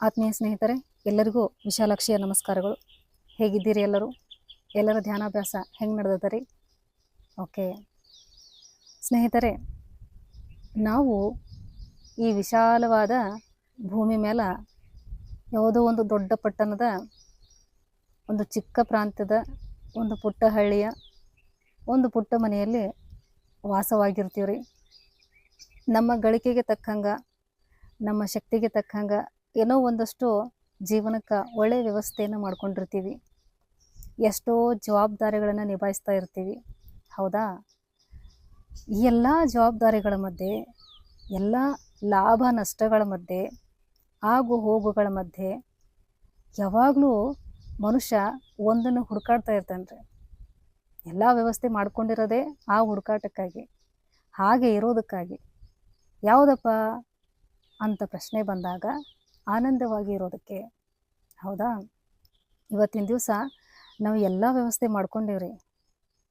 ಆತ್ಮೀಯ ಸ್ನೇಹಿತರೆ, ಎಲ್ಲರಿಗೂ ವಿಶಾಲಾಕ್ಷಿಯ ನಮಸ್ಕಾರಗಳು. ಹೇಗಿದ್ದೀರಿ ಎಲ್ಲರೂ? ಎಲ್ಲರ ಧ್ಯಾನಾಭ್ಯಾಸ ಹೆಂಗೆ ನಡೆದದರಿ? ಓಕೆ. ಸ್ನೇಹಿತರೆ, ನಾವು ಈ ವಿಶಾಲವಾದ ಭೂಮಿ ಮೇಲೆ ಯಾವುದೋ ಒಂದು ದೊಡ್ಡ ಪಟ್ಟಣದ ಒಂದು ಚಿಕ್ಕ ಪ್ರಾಂತ್ಯದ ಒಂದು ಪುಟ್ಟ ಹಳ್ಳಿಯ ಒಂದು ಪುಟ್ಟ ಮನೆಯಲ್ಲಿ ವಾಸವಾಗಿರ್ತೀವಿ ರೀ ನಮ್ಮ ಗಳಿಕೆಗೆ ತಕ್ಕಂಗೆ, ನಮ್ಮ ಶಕ್ತಿಗೆ ತಕ್ಕಂಗೆ ಏನೋ ಒಂದಷ್ಟು ಜೀವನಕ್ಕೆ ಒಳ್ಳೆಯ ವ್ಯವಸ್ಥೆಯನ್ನು ಮಾಡ್ಕೊಂಡಿರ್ತೀವಿ. ಎಷ್ಟೋ ಜವಾಬ್ದಾರಿಗಳನ್ನು ನಿಭಾಯಿಸ್ತಾ ಇರ್ತೀವಿ. ಹೌದಾ? ಈ ಎಲ್ಲ ಜವಾಬ್ದಾರಿಗಳ ಮಧ್ಯೆ, ಎಲ್ಲ ಲಾಭ ನಷ್ಟಗಳ ಮಧ್ಯೆ, ಆಗು ಹೋಗುಗಳ ಮಧ್ಯೆ ಯಾವಾಗಲೂ ಮನುಷ್ಯ ಒಂದನ್ನು ಹುಡುಕಾಡ್ತಾ ಇರ್ತಾನೆ ರೀ ಎಲ್ಲ ವ್ಯವಸ್ಥೆ ಮಾಡ್ಕೊಂಡಿರೋದೇ ಆ ಹುಡುಕಾಟಕ್ಕಾಗಿ, ಹಾಗೆ ಇರೋದಕ್ಕಾಗಿ. ಯಾವುದಪ್ಪ? ಅಂತ ಪ್ರಶ್ನೆ ಬಂದಾಗ ಆನಂದವಾಗಿ ಇರೋದಕ್ಕೆ. ಹೌದಾ? ಇವತ್ತಿನ ದಿವಸ ನಾವು ಎಲ್ಲ ವ್ಯವಸ್ಥೆ ಮಾಡ್ಕೊಂಡಿವ್ರಿ.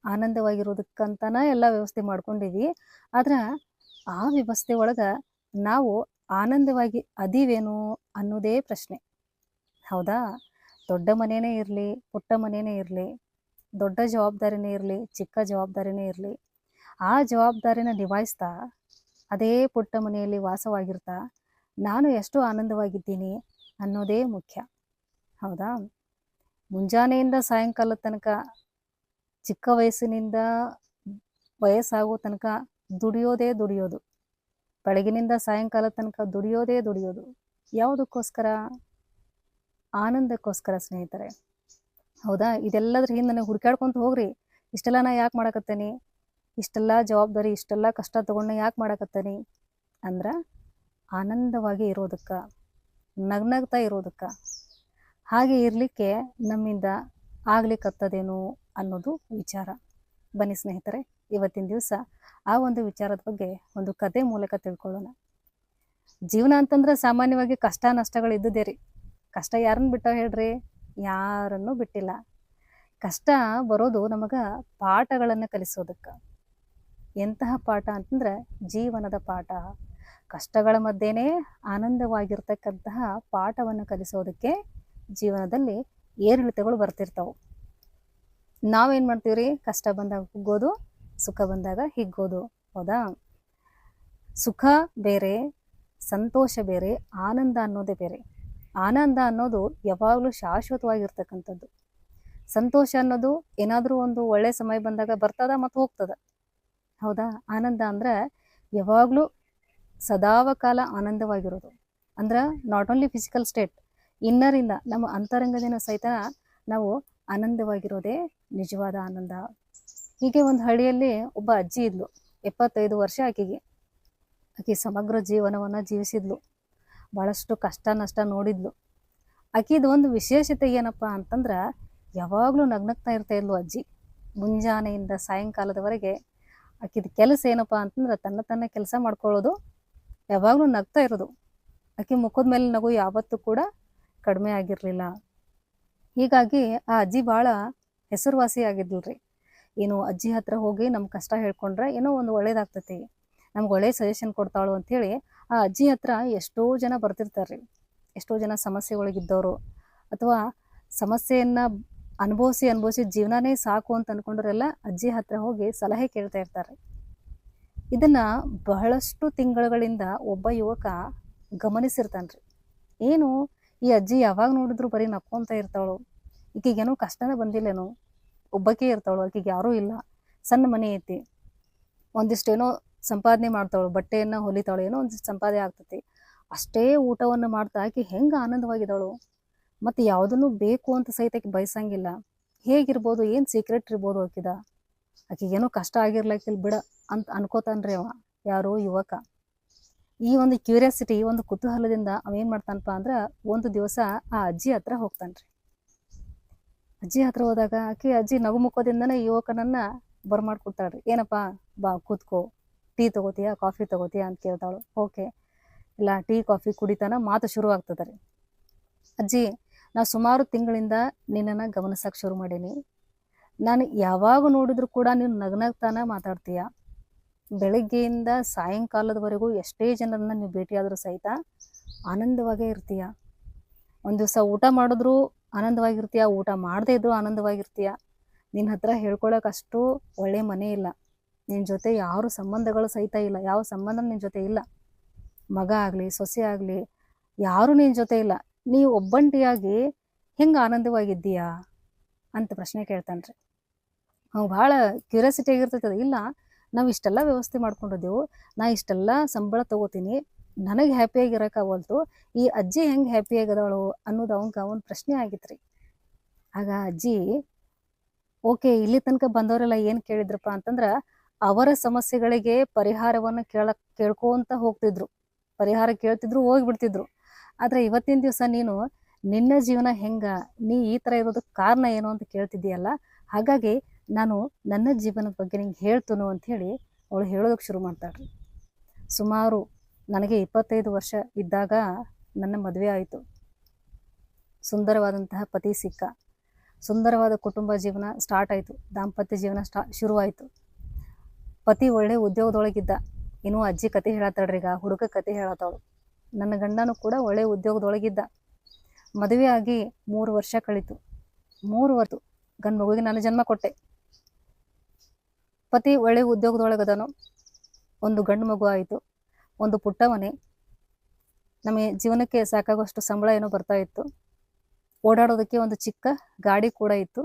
ಆನಂದವಾಗಿರೋದಕ್ಕಂತನ ಎಲ್ಲ ವ್ಯವಸ್ಥೆ ಮಾಡ್ಕೊಂಡಿವಿ ಆದ್ರೆ ಆ ವ್ಯವಸ್ಥೆ ಒಳಗೆ ನಾವು ಆನಂದವಾಗಿ ಅದೀವೇನು ಅನ್ನೋದೇ ಪ್ರಶ್ನೆ. ಹೌದಾ? ದೊಡ್ಡ ಮನೆಯೇ ಇರಲಿ, ಪುಟ್ಟ ಮನೆಯೇ ಇರಲಿ, ದೊಡ್ಡ ಜವಾಬ್ದಾರಿನೇ ಇರಲಿ, ಚಿಕ್ಕ ಜವಾಬ್ದಾರಿನೇ ಇರಲಿ, ಆ ಜವಾಬ್ದಾರಿನ ನಿಭಾಯಿಸ್ತಾ, ಅದೇ ಪುಟ್ಟ ಮನೆಯಲ್ಲಿ ವಾಸವಾಗಿರ್ತಾ ನಾನು ಎಷ್ಟು ಆನಂದವಾಗಿದ್ದೀನಿ ಅನ್ನೋದೇ ಮುಖ್ಯ. ಹೌದಾ? ಮುಂಜಾನೆಯಿಂದ ಸಾಯಂಕಾಲದ ತನಕ, ಚಿಕ್ಕ ವಯಸ್ಸಿನಿಂದ ವಯಸ್ಸಾಗೋ ತನಕ ದುಡಿಯೋದೇ ದುಡಿಯೋದು. ಬೆಳಗಿನಿಂದ ಸಾಯಂಕಾಲ ತನಕ ದುಡಿಯೋದೇ ದುಡಿಯೋದು. ಯಾವುದಕ್ಕೋಸ್ಕರ? ಆನಂದಕ್ಕೋಸ್ಕರ, ಸ್ನೇಹಿತರೆ. ಹೌದಾ? ಇದೆಲ್ಲದ್ರ ಹಿಂದೆ ನನಗೆ ಹುಡ್ಕಾಡ್ಕೊಂತ ಹೋಗ್ರಿ. ಇಷ್ಟೆಲ್ಲ ನಾ ಯಾಕೆ ಮಾಡಕತ್ತೇನಿ? ಇಷ್ಟೆಲ್ಲ ಜವಾಬ್ದಾರಿ, ಇಷ್ಟೆಲ್ಲ ಕಷ್ಟ ತೊಗೊಂಡು ಯಾಕೆ ಮಾಡಕತ್ತೇನಿ? ಅಂದ್ರೆ ಆನಂದವಾಗಿ ಇರೋದಕ್ಕೆ, ನಗ್ನಗ್ತಾ ಇರೋದಕ್ಕೆ. ಹಾಗೆ ಇರಲಿಕ್ಕೆ ನಮ್ಮಿಂದ ಆಗ್ಲಿಕ್ಕತ್ತದೇನು ಅನ್ನೋದು ವಿಚಾರ. ಬನ್ನಿ ಸ್ನೇಹಿತರೆ, ಇವತ್ತಿನ ದಿವಸ ಆ ಒಂದು ವಿಚಾರದ ಬಗ್ಗೆ ಒಂದು ಕತೆ ಮೂಲಕ ತಿಳ್ಕೊಳ್ಳೋಣ. ಜೀವನ ಅಂತಂದ್ರೆ ಸಾಮಾನ್ಯವಾಗಿ ಕಷ್ಟ, ನಷ್ಟಗಳು ಇದ್ದದೇ ರೀ. ಕಷ್ಟ ಯಾರನ್ನ ಬಿಟ್ಟ ಹೇಳ್ರಿ? ಯಾರನ್ನು ಬಿಟ್ಟಿಲ್ಲ. ಕಷ್ಟ ಬರೋದು ನಮಗೆ ಪಾಠಗಳನ್ನು ಕಲಿಸೋದಕ್ಕೆ. ಎಂತಹ ಪಾಠ ಅಂತಂದ್ರೆ ಜೀವನದ ಪಾಠ ಕಷ್ಟಗಳ ಮಧ್ಯೆನೇ ಆನಂದವಾಗಿರ್ತಕ್ಕಂತಹ ಪಾಠವನ್ನು ಕಲಿಸೋದಕ್ಕೆ ಜೀವನದಲ್ಲಿ ಏರಿಳಿತಗಳು ಬರ್ತಿರ್ತಾವೆ. ನಾವೇನು ಮಾಡ್ತೀವಿ ರೀ ಕಷ್ಟ ಬಂದಾಗ ಕುಗ್ಗೋದು ಸುಖ ಬಂದಾಗ ಹಿಗ್ಗೋದು. ಹೌದಾ? ಸುಖ ಬೇರೆ, ಸಂತೋಷ ಬೇರೆ, ಆನಂದ ಅನ್ನೋದೇ ಬೇರೆ. ಆನಂದ ಅನ್ನೋದು ಯಾವಾಗಲೂ ಶಾಶ್ವತವಾಗಿರ್ತಕ್ಕಂಥದ್ದು. ಸಂತೋಷ ಅನ್ನೋದು ಏನಾದರೂ ಒಂದು ಒಳ್ಳೆಯ ಸಮಯ ಬಂದಾಗ ಬರ್ತದ ಮತ್ತು ಹೋಗ್ತದ. ಹೌದಾ? ಆನಂದ ಅಂದ್ರೆ ಯಾವಾಗಲೂ ಸದಾವಕಾಲ ಆನಂದವಾಗಿರೋದು. ಅಂದ್ರೆ ನಾಟ್ ಓನ್ಲಿ ಫಿಸಿಕಲ್ ಸ್ಟೇಟ್ ಇನ್ನರಿಂದ ನಮ್ಮ ಅಂತರಂಗದಿನ ಸಹಿತ ನಾವು ಆನಂದವಾಗಿರೋದೇ ನಿಜವಾದ ಆನಂದ. ಹೀಗೆ ಒಂದು ಹಳ್ಳಿಯಲ್ಲಿ ಒಬ್ಬ ಅಜ್ಜಿ ಇದ್ಲು, ಎಪ್ಪತ್ತೈದು ವರ್ಷ ಆಕೆಗೆ. ಆಕೆ ಸಮಗ್ರ ಜೀವನವನ್ನು ಜೀವಿಸಿದ್ಲು. ಭಾಳಷ್ಟು ಕಷ್ಟ ನಷ್ಟ ನೋಡಿದ್ಲು. ಆಕಿದು ಒಂದು ವಿಶೇಷತೆ ಏನಪ್ಪ ಅಂತಂದ್ರೆ, ಯಾವಾಗಲೂ ನಗ್ನಗ್ತಾ ಇರ್ತಾ ಇದ್ಲು ಅಜ್ಜಿ. ಮುಂಜಾನೆಯಿಂದ ಸಾಯಂಕಾಲದವರೆಗೆ ಆಕಿದ ಕೆಲಸ ಏನಪ್ಪ ಅಂತಂದ್ರೆ ತನ್ನ ತನ್ನ ಕೆಲಸ ಮಾಡ್ಕೊಳ್ಳೋದು ಯಾವಾಗಲೂ ನಗ್ತಾ ಇರೋದು. ಆಕೆ ಮುಖದ ಮೇಲೆ ನಗು ಯಾವತ್ತೂ ಕೂಡ ಕಡಿಮೆ ಆಗಿರಲಿಲ್ಲ. ಹೀಗಾಗಿ ಆ ಅಜ್ಜಿ ಭಾಳ ಹೆಸರುವಾಸಿ ಆಗಿದ್ಲು ರೀ ಏನು ಅಜ್ಜಿ ಹತ್ರ ಹೋಗಿ ನಮ್ಮ ಕಷ್ಟ ಹೇಳ್ಕೊಂಡ್ರೆ ಏನೋ ಒಂದು ಒಳ್ಳೇದಾಗ್ತೈತಿ. ನಮ್ಗೆ ಒಳ್ಳೆ ಸಜೆಷನ್ ಕೊಡ್ತಾಳು ಅಂಥೇಳಿ ಆ ಅಜ್ಜಿ ಹತ್ರ ಎಷ್ಟೋ ಜನ ಬರ್ತಿರ್ತಾರೆ ಎಷ್ಟೋ ಜನ ಸಮಸ್ಯೆಗಳಿಗಿದ್ದವರು. ಅಥವಾ ಸಮಸ್ಯೆಯನ್ನು ಅನುಭವಿಸಿ ಅನುಭವಿಸಿ ಜೀವನನೇ ಸಾಕು ಅಂತ ಅಂದ್ಕೊಂಡ್ರೆಲ್ಲ ಅಜ್ಜಿ ಹತ್ರ ಹೋಗಿ ಸಲಹೆ ಕೇಳ್ತಾ ಇರ್ತಾರೆ. ಇದನ್ನ ಬಹಳಷ್ಟು ತಿಂಗಳುಗಳಿಂದ ಒಬ್ಬ ಯುವಕ ಗಮನಿಸಿರ್ತಾನ್ರಿ. ಏನು, ಈ ಅಜ್ಜಿ ಯಾವಾಗ ನೋಡಿದ್ರು ಬರೀ ನಕ್ಕೊಂತ ಇರ್ತಾಳು, ಈಕೆಗೇನೋ ಕಷ್ಟನೇ ಬಂದಿಲ್ಲೇನೋ ಒಬ್ಬಕ್ಕೆ ಇರ್ತಾಳು, ಆಕೆಗೆ ಯಾರೂ ಇಲ್ಲ, ಸಣ್ಣ ಮನೆ ಐತಿ, ಒಂದಿಷ್ಟೇನೋ ಸಂಪಾದನೆ ಮಾಡ್ತಾಳು, ಬಟ್ಟೆಯನ್ನು ಹೊಲಿತಾಳು, ಏನೋ ಒಂದಿಷ್ಟು ಸಂಪಾದನೆ ಆಗ್ತೈತಿ, ಅಷ್ಟೇ ಊಟವನ್ನು ಮಾಡ್ತಾ ಆಕೆ ಹೆಂಗೆ ಆನಂದವಾಗಿದ್ದಾಳು ಮತ್ತು ಯಾವುದನ್ನು ಬೇಕು ಅಂತ ಸಹಿತ ಆಕೆ ಬಯಸಂಗಿಲ್ಲ, ಹೇಗಿರ್ಬೋದು, ಏನು ಸೀಕ್ರೆಟ್ ಇರ್ಬೋದು ಆಕಿದ ಆಕಿಗೇನೋ ಕಷ್ಟ ಆಗಿರ್ಲಕ್ಕಿಲ್ಲ ಬಿಡ ಅಂತ ಅನ್ಕೋತಾನ್ರಿ ಅವ. ಯಾರು ಯುವಕ. ಈ ಒಂದು ಕ್ಯೂರಿಯಾಸಿಟಿ ಒಂದು ಕುತೂಹಲದಿಂದ ಅವೇನು ಮಾಡ್ತಾನಪ್ಪ ಅಂದ್ರೆ ಒಂದು ದಿವಸ ಆ ಅಜ್ಜಿ ಹತ್ರ ಹೋಗ್ತಾನ್ರಿ. ಅಜ್ಜಿ ಹತ್ರ ಹೋದಾಗ ಆಕೆ ಅಜ್ಜಿ ನಗು ಮುಖದಿಂದನೇ ಯುವಕನನ್ನ ಬರ್ಮಾಡ್ಕೊಡ್ತಾಳ್ರಿ. ಏನಪ್ಪ? ಬಾ ಕೂತ್ಕೋ. ಟೀ ತಗೋತೀಯಾ? ಕಾಫಿ ತಗೋತೀಯಾ? ಅಂತ ಕೇಳ್ತಾಳು. ಓಕೆ. ಇಲ್ಲ, ಟೀ, ಕಾಫಿ ಕುಡಿತಾನ ಮಾತು ಶುರು ಆಗ್ತದೆ ರೀ. ಅಜ್ಜಿ, ನಾ ಸುಮಾರು ತಿಂಗಳಿಂದ ನಿನ್ನನ್ನು ಗಮನಿಸಕ್ಕೆ ಶುರು ಮಾಡೀನಿ. ನಾನು ಯಾವಾಗ ನೋಡಿದ್ರು ಕೂಡ ನೀನು ನಗ್ನಗ್ತಾನ ಮಾತಾಡ್ತೀಯ? ಬೆಳಗ್ಗೆಯಿಂದ ಸಾಯಂಕಾಲದವರೆಗೂ ಎಷ್ಟೇ ಜನರನ್ನ ನೀವು ಭೇಟಿಯಾದರೂ ಸಹಿತ ಆನಂದವಾಗೇ ಇರ್ತೀಯ? ಒಂದು ದಿವಸ ಊಟ ಮಾಡಿದ್ರು ಆನಂದವಾಗಿರ್ತೀಯ? ಊಟ ಮಾಡದೇ ಇದ್ರು ಆನಂದವಾಗಿರ್ತೀಯ? ನಿನ್ನ ಹತ್ರ ಹೇಳ್ಕೊಳಕ್ ಅಷ್ಟು ಒಳ್ಳೆ ಮನೆ ಇಲ್ಲ. ನಿನ್ನ ಜೊತೆ ಯಾರು ಸಂಬಂಧಗಳು ಸಹಿತ ಇಲ್ಲ. ಯಾವ ಸಂಬಂಧ ನಿನ್ನ ಜೊತೆ ಇಲ್ಲ? ಮಗ ಆಗಲಿ, ಸೊಸೆ ಆಗಲಿ, ಯಾರೂ ನಿನ್ನ ಜೊತೆ ಇಲ್ಲ. ನೀ ಒಬ್ಬಂಟಿಯಾಗಿ ಹೆಂಗೆ ಆನಂದವಾಗಿದ್ದೀಯಾ? ಅಂತ ಪ್ರಶ್ನೆ ಕೇಳ್ತಾನ್ರಿ. ಭಾಳ ಕ್ಯೂರಿಯಾಸಿಟಿ ಆಗಿರ್ತೈತೆ ಅದು. ಇಲ್ಲ, ನಾವು ಇಷ್ಟೆಲ್ಲ ವ್ಯವಸ್ಥೆ ಮಾಡ್ಕೊಂಡಿದ್ದೆವು. ನಾ ಇಷ್ಟೆಲ್ಲ ಸಂಬಳ ತಗೋತೀನಿ. ನನಗೆ ಅವಲ್ತು ಈ ಅಜ್ಜಿ ಹೆಂಗೆ ಹ್ಯಾಪಿ ಆಗದವಳು ಅನ್ನೋದು ಅವಂಗೆ ಒಂದು ಪ್ರಶ್ನೆ ಆಗಿತ್ತು ರೀ ಆಗ ಅಜ್ಜಿ, ಓಕೆ, ಇಲ್ಲಿ ತನಕ ಬಂದವರೆಲ್ಲ ಏನು ಕೇಳಿದ್ರಪ್ಪ? ಅಂತಂದ್ರೆ, ಅವರ ಸಮಸ್ಯೆಗಳಿಗೆ ಪರಿಹಾರವನ್ನು ಕೇಳ, ಕೇಳ್ಕೊಂತ ಹೋಗ್ತಿದ್ರು. ಪರಿಹಾರ ಕೇಳ್ತಿದ್ರು, ಹೋಗ್ಬಿಡ್ತಿದ್ರು. ಆದರೆ ಇವತ್ತಿನ ದಿವಸ ನೀನು, ನಿನ್ನ ಜೀವನ ಹೆಂಗ? ನೀ ಈ ಥರ ಇರೋದಕ್ಕೆ ಕಾರಣ ಏನು? ಅಂತ ಕೇಳ್ತಿದ್ದೀಯಲ್ಲ. ಹಾಗಾಗಿ ನಾನು ನನ್ನ ಜೀವನದ ಬಗ್ಗೆ ನಿಂಗೆ ಹೇಳ್ತನು ಅಂತ ಹೇಳಿ ಅವಳು ಹೇಳೋದಕ್ಕೆ ಶುರು ಮಾಡ್ತಾಳೆ. ಸುಮಾರು ನನಗೆ ಇಪ್ಪತ್ತೈದು ವರ್ಷ ಇದ್ದಾಗ ನನ್ನ ಮದುವೆ ಆಯಿತು. ಸುಂದರವಾದಂತಹ ಪತಿ ಸಿಕ್ಕ. ಸುಂದರವಾದ ಕುಟುಂಬ ಜೀವನ ಸ್ಟಾರ್ಟ್ ಆಯಿತು. ದಾಂಪತ್ಯ ಜೀವನ ಸ್ಟಾ ಶುರುವಾಯಿತು. ಪತಿ ಒಳ್ಳೆ ಉದ್ಯೋಗದೊಳಗಿದ್ದ. ಇನ್ನೂ ಅಜ್ಜಿ ಕತೆ ಹೇಳತ್ತಾಳ್ರಿ ಈಗ, ಹುಡುಗ ಕತೆ ಹೇಳತ್ತಾಳು. ನನ್ನ ಗಂಡನೂ ಕೂಡ ಒಳ್ಳೆ ಉದ್ಯೋಗದೊಳಗಿದ್ದ. ಮದುವೆ ಆಗಿ ಮೂರು ವರ್ಷ ಕಳೀತು. ಮೂರು ವರ್ಷ ಗಂಡು ಮಗುವಿಗೆ ನಾನು ಜನ್ಮ ಕೊಟ್ಟೆ. ಪತಿ ಒಳ್ಳೆ ಉದ್ಯೋಗದೊಳಗದನು. ಒಂದು ಗಂಡು ಮಗು ಆಯಿತು. ಒಂದು ಪುಟ್ಟ ಮನೆ. ನಮಗೆ ಜೀವನಕ್ಕೆ ಸಾಕಾಗುವಷ್ಟು ಸಂಬಳ ಏನೋ ಬರ್ತಾ ಇತ್ತು. ಓಡಾಡೋದಕ್ಕೆ ಒಂದು ಚಿಕ್ಕ ಗಾಡಿ ಕೂಡ ಇತ್ತು.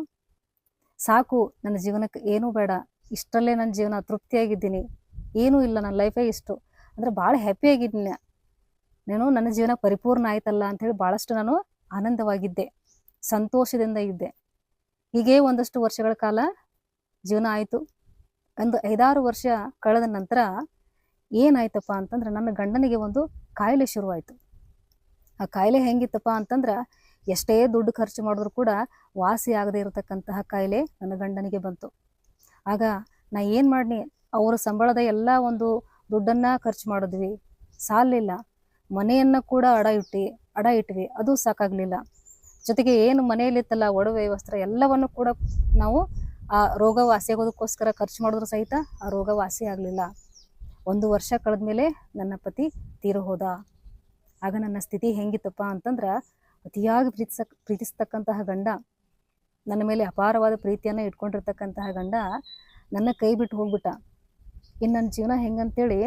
ಸಾಕು, ನನ್ನ ಜೀವನಕ್ಕೆ ಏನೂ ಬೇಡ. ಇಷ್ಟರಲ್ಲೇ ನನ್ನ ಜೀವನ ತೃಪ್ತಿಯಾಗಿದ್ದೀನಿ. ಏನೂ ಇಲ್ಲ, ನನ್ನ ಲೈಫೇ ಇಷ್ಟು. ಅಂದರೆ ಭಾಳ ಹ್ಯಾಪಿಯಾಗಿದ್ದೀನಿ ನಾನು ನನ್ನ ಜೀವನ ಪರಿಪೂರ್ಣ ಆಯ್ತಲ್ಲ ಅಂಥೇಳಿ ಭಾಳಷ್ಟು ನಾನು ಆನಂದವಾಗಿದ್ದೆ. ಸಂತೋಷದಿಂದ ಇದ್ದೆ. ಹೀಗೆ ಒಂದಷ್ಟು ವರ್ಷಗಳ ಕಾಲ ಜೀವನ ಆಯಿತು. ಒಂದು ಐದಾರು ವರ್ಷ ಕಳೆದ ನಂತರ ಏನಾಯ್ತಪ್ಪ ಅಂತಂದ್ರೆ ನನ್ನ ಗಂಡನಿಗೆ ಒಂದು ಕಾಯಿಲೆ ಶುರುವಾಯಿತು. ಆ ಕಾಯಿಲೆ ಹೆಂಗಿತ್ತಪ್ಪ ಅಂತಂದ್ರೆ ಎಷ್ಟೇ ದುಡ್ಡು ಖರ್ಚು ಮಾಡಿದ್ರು ಕೂಡ ವಾಸಿ ಆಗದೆ ಇರತಕ್ಕಂತಹ ಕಾಯಿಲೆ ನನ್ನ ಗಂಡನಿಗೆ ಬಂತು. ಆಗ ನಾ ಏನು ಮಾಡಿ ಅವರ ಸಂಬಳದ ಎಲ್ಲ ಒಂದು ದುಡ್ಡನ್ನ ಖರ್ಚು ಮಾಡಿದ್ವಿ. ಸಾಲಿಲ್ಲ. ಮನೆಯನ್ನ ಕೂಡ ಅಡ ಇಟ್ಟು, ಅಡ ಇಟ್ವಿ. ಅದು ಸಾಕಾಗ್ಲಿಲ್ಲ. ಜೊತೆಗೆ ಏನು ಮನೆಯಲ್ಲಿತ್ತಲ್ಲ, ಒಡವೆ, ವಸ್ತ್ರ ಎಲ್ಲವನ್ನು ಕೂಡ ನಾವು ಆ ರೋಗ ವಾಸಿ ಆಗೋದಕ್ಕೋಸ್ಕರ ಖರ್ಚು ಮಾಡಿದ್ರು ಸಹಿತ ಆ ರೋಗ ವಾಸಿ ಆಗಲಿಲ್ಲ. ಒಂದು ವರ್ಷ ಕಳೆದ ಮೇಲೆ ನನ್ನ ಪತಿ ತೀರು ಹೋದ. ಆಗ ನನ್ನ ಸ್ಥಿತಿ ಹೆಂಗಿತ್ತಪ್ಪ ಅಂತಂದ್ರೆ ಅತಿಯಾಗಿ ಪ್ರೀತಿಸಕ್ ಪ್ರೀತಿಸ್ತಕ್ಕಂತಹ ಗಂಡ, ನನ್ನ ಮೇಲೆ ಅಪಾರವಾದ ಪ್ರೀತಿಯನ್ನು ಇಟ್ಕೊಂಡಿರ್ತಕ್ಕಂತಹ ಗಂಡ ನನ್ನ ಕೈ ಬಿಟ್ಟು ಹೋಗ್ಬಿಟ್ಟ. ಇನ್ನು ನನ್ನ ಜೀವನ ಹೆಂಗಂತೇಳಿ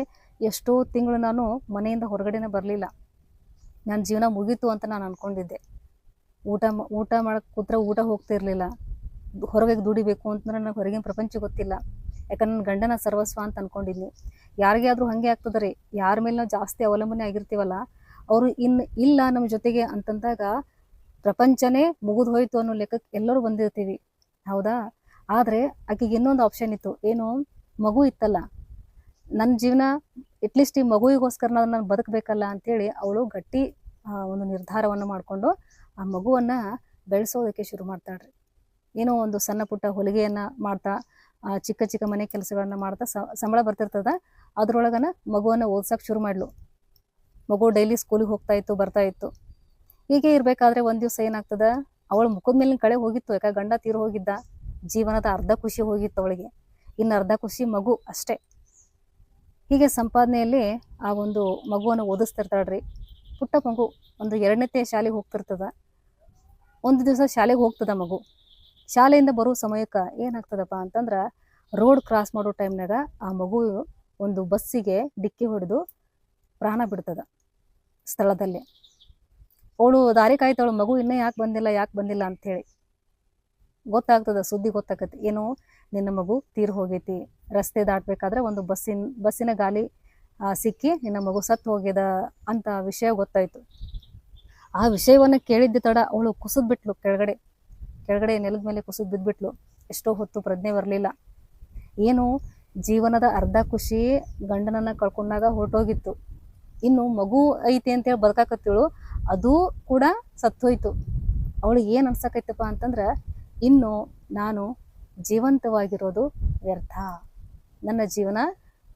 ಎಷ್ಟೋ ತಿಂಗಳು ನಾನು ಮನೆಯಿಂದ ಹೊರಗಡೆನೇ ಬರಲಿಲ್ಲ. ನನ್ನ ಜೀವನ ಮುಗೀತು ಅಂತ ನಾನು ಅಂದ್ಕೊಂಡಿದ್ದೆ ಊಟ ಊಟ ಮಾಡಕ್ಕೆ ಕೂತ್ರೆ ಊಟ ಹೋಗ್ತಿರ್ಲಿಲ್ಲ. ಹೊರಗೆ ದುಡಿಬೇಕು ಅಂತಂದ್ರೆ ನನಗೆ ಹೊರಗಿನ ಪ್ರಪಂಚ ಗೊತ್ತಿಲ್ಲ. ಯಾಕಂದ್ರೆ ನನ್ನ ಗಂಡನ ಸರ್ವಸ್ವ ಅಂತ ಅನ್ಕೊಂಡಿದ್ನಿ. ಯಾರಿಗೆ ಆದರೂ ಹಾಗೆ ಆಗ್ತದೆ ರೀ. ಯಾರ ಮೇಲೆ ನಾವು ಜಾಸ್ತಿ ಅವಲಂಬನೆ ಆಗಿರ್ತೀವಲ್ಲ, ಅವರು ಇನ್ನು ಇಲ್ಲ ನಮ್ಮ ಜೊತೆಗೆ ಅಂತಂದಾಗ ಪ್ರಪಂಚನೇ ಮುಗಿದು ಹೋಯಿತು ಅನ್ನೋ ಲೆಕ್ಕಕ್ಕೆ ಎಲ್ಲರೂ ಬಂದಿರ್ತೀವಿ. ಹೌದಾ? ಆದರೆ ಆಕೆಗೆ ಇನ್ನೊಂದು ಆಪ್ಷನ್ ಇತ್ತು. ಏನು? ಮಗು ಇತ್ತಲ್ಲ. ನನ್ನ ಜೀವನ ಅಟ್ಲೀಸ್ಟ್ ಈ ಮಗುವಿಗೋಸ್ಕರ ನಾನು ಬದುಕಬೇಕಲ್ಲ ಅಂತೇಳಿ ಅವಳು ಗಟ್ಟಿ ಒಂದು ನಿರ್ಧಾರವನ್ನು ಮಾಡಿಕೊಂಡು ಆ ಮಗುವನ್ನು ಬೆಳೆಸೋದಕ್ಕೆ ಶುರು ಮಾಡ್ತಾಳ್ರಿ. ಏನೋ ಒಂದು ಸಣ್ಣ ಪುಟ್ಟ ಹೊಲಿಗೆಯನ್ನ ಮಾಡ್ತಾ ಚಿಕ್ಕ ಚಿಕ್ಕ ಮನೆ ಕೆಲಸಗಳನ್ನ ಮಾಡ್ತಾ ಸಂಬಳ ಬರ್ತಿರ್ತದ. ಅದ್ರೊಳಗನ ಮಗುವನ್ನ ಓದ್ಸಕ್ ಶುರು ಮಾಡ್ಲು. ಮಗು ಡೈಲಿ ಸ್ಕೂಲಿಗೆ ಹೋಗ್ತಾ ಇತ್ತು, ಬರ್ತಾ ಇತ್ತು. ಹೀಗೆ ಇರ್ಬೇಕಾದ್ರೆ ಒಂದ್ ದಿವಸ ಏನಾಗ್ತದ? ಅವಳ ಮುಖದ ಮೇಲಿನ ಕಳೆ ಹೋಗಿತ್ತು, ಯಾಕ ಗಂಡ ತೀರು ಹೋಗಿದ್ದ? ಜೀವನದ ಅರ್ಧ ಖುಷಿ ಹೋಗಿತ್ತು ಅವಳಿಗೆ. ಇನ್ನು ಅರ್ಧ ಖುಷಿ ಮಗು ಅಷ್ಟೇ. ಹೀಗೆ ಸಂಪಾದನೆಯಲ್ಲಿ ಆ ಒಂದು ಮಗುವನ್ನು ಓದಿಸ್ತಿರ್ತಾಳ್ರಿ. ಪುಟ್ಟ ಮಗು ಒಂದು ಎರಡನೇ ಶಾಲೆಗೆ ಹೋಗ್ತಿರ್ತದ. ಒಂದು ದಿವಸ ಶಾಲೆಗೆ ಹೋಗ್ತದ ಮಗು. ಶಾಲೆಯಿಂದ ಬರೋ ಸಮಯಕ್ಕೆ ಏನಾಗ್ತದಪ್ಪ ಅಂತಂದ್ರೆ ರೋಡ್ ಕ್ರಾಸ್ ಮಾಡೋ ಟೈಮ್ನಾಗ ಆ ಮಗು ಒಂದು ಬಸ್ಸಿಗೆ ಡಿಕ್ಕಿ ಹೊಡೆದು ಪ್ರಾಣ ಬಿಡ್ತದ ಸ್ಥಳದಲ್ಲಿ. ಅವಳು ದಾರಿ ಕಾಯ್ತಾಳು ಮಗು ಇನ್ನೂ ಯಾಕೆ ಬಂದಿಲ್ಲ ಯಾಕೆ ಬಂದಿಲ್ಲ? ಅಂಥೇಳಿ ಗೊತ್ತಾಗ್ತದ, ಸುದ್ದಿ ಗೊತ್ತಾಗತ್ತೆ ಏನು ನಿನ್ನ ಮಗು ತೀರ್ ಹೋಗೈತಿ, ರಸ್ತೆ ದಾಟಬೇಕಾದ್ರೆ ಒಂದು ಬಸ್ಸಿನ ಬಸ್ಸಿನ ಗಾಲಿ ಸಿಕ್ಕಿ ನಿನ್ನ ಮಗು ಸತ್ತು ಹೋಗ್ಯದ ಅಂತ ವಿಷಯ ಗೊತ್ತಾಯಿತು. ಆ ವಿಷಯವನ್ನು ಕೇಳಿದ್ದ ತಡ ಅವಳು ಕುಸಿದ್ಬಿಟ್ಲು ಕೆಳಗಡೆ. ಕೆಳಗಡೆ ನೆಲದ ಮೇಲೆ ಕುಸಿದು ಬಿದ್ದುಬಿಟ್ಲು ಎಷ್ಟೋ ಹೊತ್ತು ಪ್ರಜ್ಞೆ ಬರಲಿಲ್ಲ. ಏನು ಜೀವನದ ಅರ್ಧ ಖುಷಿ ಗಂಡನನ್ನ ಕಳ್ಕೊಂಡಾಗ ಹೊರಟೋಗಿತ್ತು. ಇನ್ನು ಮಗು ಐತಿ ಅಂತೇಳಿ ಬದುಕಾಕತ್ತಿಳು, ಅದು ಕೂಡ ಸತ್ತೋಯ್ತು. ಅವಳಿಗೆ ಏನು ಅನ್ಸಕೈತಪ್ಪ ಅಂತಂದ್ರೆ, ಇನ್ನು ನಾನು ಜೀವಂತವಾಗಿರೋದು ವ್ಯರ್ಥ. ನನ್ನ ಜೀವನ